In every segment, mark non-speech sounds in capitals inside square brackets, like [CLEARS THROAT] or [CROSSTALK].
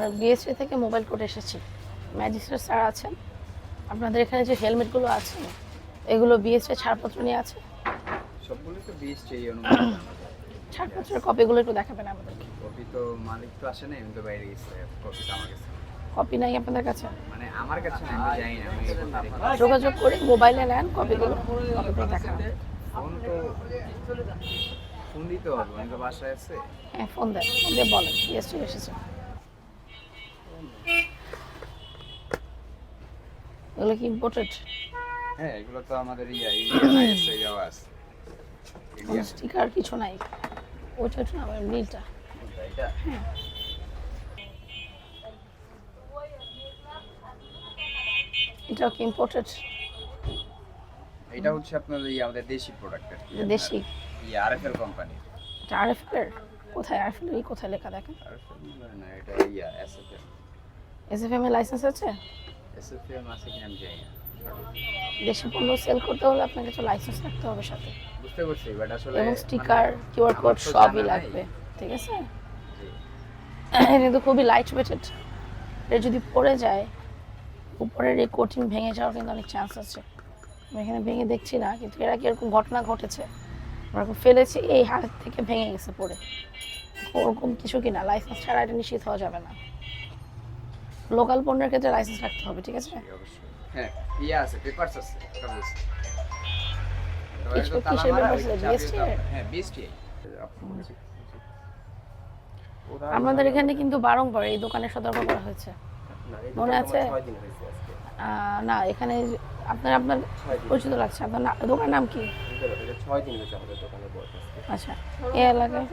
আমরা বিএসসি থেকে মোবাইল কোর্টে এসেছি। ম্যাজিস্ট্রেট স্যার আছেন। আপনাদের এখানে যে হেলমেটগুলো আছে এগুলো বিএসসি ছাড়পত্র নিয়ে আছে? তো ছাড়পত্রের কপিগুলো একটু দেখাবেন আমাদেরকে। কপি তো মালিক তো আসে না আমি তো বাইরে গেছে কপি তো আমার কাছে কপি নাই আপনাদের কাছে? মানে আমার কাছে না আমি জানি না যোগাযোগ করে মোবাইলে নেন কপিগুলো কপিগুলো দেখান। ফোন তো ফোন দিতে হবে আমি তো বাসায় আছে। হ্যাঁ ফোন দেন ফোন দিয়ে বলেন বিএসসি এসেছে। এগুলো কি ইম্পোর্টেড হ্যাঁ এগুলো তো আমাদের ইয়া ইন্ডিয়ান আছে। ইন্ডিয়ান স্টিকার কিছু নাই। ওইটা একটু না নীলটা এটা কি ইম্পোর্টেড এটা হচ্ছে আপনার এই আমাদের দেশি প্রোডাক্টের দেশি? ই আরএফএল কোম্পানি এটা আরএফএল? কোথায়? আরএফএল এই কোথায় লেখা দেখেন। আরএফএল না এটা ইয়া এসএফএল এসএফএম এর লাইসেন্স আছে? এসএফএল আছে কিনা আমি জানি না। দেশি পণ্য সেল করতে হলে কিছু লাইসেন্স রাখতে হবে সাথে। বুঝতে পারছি বাট আসলে এবং স্টিকার কিউআর কোড সবই লাগবে ঠিক আছে? [COUGHS] কিন্তু খুবই লাইট ওয়েটেড এটা যদি পড়ে যায় উপরের এই কোটিং ভেঙে যাওয়ার কিন্তু অনেক চান্স আছে। আমি এখানে ভেঙে দেখছি না কিন্তু এরা কি এরকম ঘটনা ঘটেছে। আমরা ফেলেছি এই হাত থেকে ভেঙে গেছে পড়ে। ওরকম কিছু কিনা লাইসেন্স ছাড়া এটা নিশ্চিত হওয়া যাবে না। লোকাল পণ্যের ক্ষেত্রে লাইসেন্স রাখতে হবে ঠিক আছে? হ্যাঁ ইয়ে আছে পেপারস আছে? হ্যাঁ আমাদের এখানে কিন্তু বারংবার এই দোকানে সতর্ক করা হয়েছে। মনে আছে? না এখানে আপনার আপনার পরিচিত লাগছে। আপনার দোকানের নাম কি? ছয় দিন হয়েছে আমাদের দোকানে আচ্ছা এলাকায়?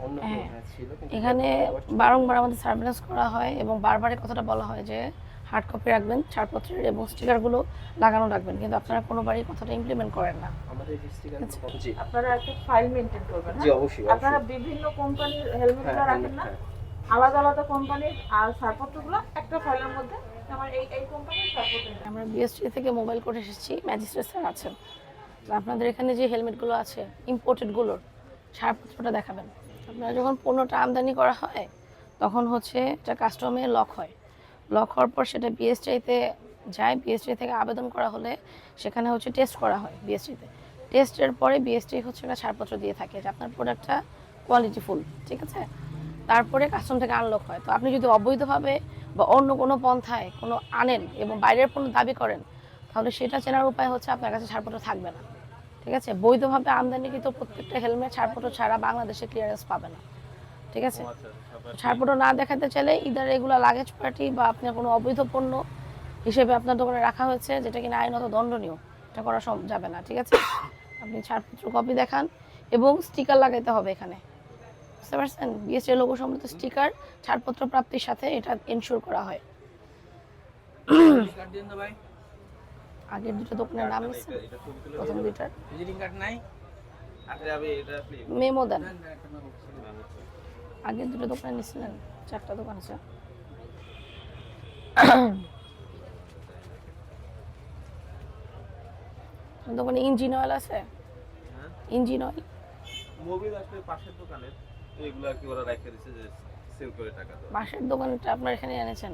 কোনো হ্যাঁ। হ্যাঁ ছিল কিন্তু এখানে বারংবার আমাদের সার্ভেলেন্স করা হয় এবং বারবারই কথাটা বলা হয় যে হার্ড কপি রাখবেন ছাড়পত্রের এবং স্টিকারগুলো লাগানো রাখবেন। কিন্তু আপনারা কোনোবারই কথাটা ইমপ্লিমেন্ট করেন না। আচ্ছা। আপনারা একটা ফাইল মেনটেন করবেন জি হ্যাঁ? অবশ্যই আপনারা বিভিন্ন কোম্পানির হেলমেটগুলো রাখেন না। আলাদা আলাদা কোম্পানির আর ছাড়পত্রগুলো একটা ফাইলের মধ্যে আমার এই এই কোম্পানির ছাড়পত্র আমরা বিএসটি থেকে মোবাইল করে এসেছি ম্যাজিস্ট্রেট স্যার আছেন। আপনাদের এখানে যে হেলমেটগুলো আছে ইম্পোর্টেডগুলোর ছাড়পত্রটা দেখাবেন। আপনারা যখন পণ্যটা আমদানি করা হয়, তখন হচ্ছে এটা কাস্টমে লক হয়। লক হওয়ার পর সেটা বিএসটিতে যায়। বিএসটি থেকে আবেদন করা হলে সেখানে হচ্ছে টেস্ট করা হয় বিএসটিতে টেস্টের পরে বিএসটি হচ্ছে একটা ছাড়পত্র দিয়ে থাকে যে আপনার প্রোডাক্টটা কোয়ালিটিফুল ঠিক আছে? তারপরে কাস্টম থেকে আনলক হয়। তো আপনি যদি অবৈধভাবে বা অন্য কোনো পন্থায় কোনো আনেন এবং বাইরের পণ্য দাবি করেন তাহলে সেটা চেনার উপায় হচ্ছে আপনার কাছে ছাড়পত্র থাকবে না। ঠিক আছে? বৈধভাবে আমদানিকৃত প্রত্যেকটা হেলমেট ছাড়পত্র ছাড়া বাংলাদেশে ক্লিয়ারেন্স পাবে না। ঠিক আছে? ছাড়পত্র না দেখাতে চাইলে ইদার এগুলো লাগেজ পার্টি বা আপনার কোনো অবৈধ পণ্য হিসেবে আপনার দোকানে রাখা হয়েছে যেটা কিনা আইনত দণ্ডনীয়। এটা করা সম- যাবে না। ঠিক আছে? আপনি ছাড়পত্র কপি দেখান এবং স্টিকার লাগাইতে হবে এখানে। বুঝতে পারছেন? বিএসটি লোগো সম্বলিত স্টিকার ছাড়পত্র প্রাপ্তির সাথে এটা এনশিওর করা হয়। আগের দুটো দোকানের নাম নিচ্ছেন প্রথম দুইটার। মেমো দেন। আগের দুটো দোকানে নিচ্ছিলেন চারটা দোকান আছে। দোকানে ইঞ্জিন অয়েল আছে। ইঞ্জিন অয়েল মোবিল আসলে পাশের দোকানে এগুলো আর কি ওরা রেখে দিচ্ছে যে সেল করে টাকা দেওয়া? বাঁশের দোকানটা আপনার এখানে এনেছেন?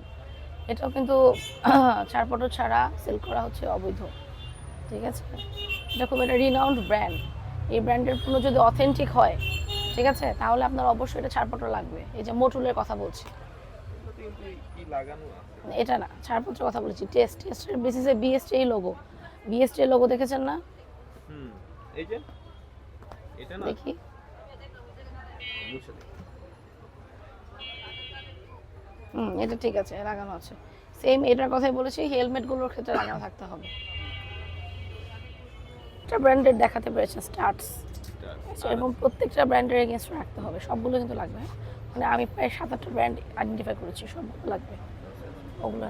এটাও কিন্তু [CLEARS THROAT] ছাড়পত্র ছাড়া সেল করা হচ্ছে অবৈধ। ঠিক আছে? এটা খুব একটা রিনাউন্ড ব্র্যান্ড এই ব্র্যান্ডের পণ্য যদি অথেন্টিক হয় ঠিক আছে? তাহলে আপনার অবশ্যই এটা ছাড়পত্র লাগবে। এই যে মোটুলের কথা বলছি। এটা না ছাড়পত্রের কথা বলেছি। টেস্ট টেস্টের বেসিসে বিএসটি লোগো বিএসটি লোগো দেখেছেন না? হুম এই যে? এটা না? দেখি। হুম এটা ঠিক আছে লাগানো আছে। সেম এটার কথাই বলেছি হেলমেটগুলোর ক্ষেত্রে লাগানো থাকতে হবে। এটা ব্র্যান্ডেড দেখাতে পেরেছেন স্টার্টস এবং প্রত্যেকটা ব্র্যান্ডের এগেনস্ট রাখতে হবে সবগুলো কিন্তু লাগবে। মানে আমি প্রায় সাত আটটা ব্র্যান্ড আইডেন্টিফাই করেছি সবগুলো লাগবে। ওগুলো।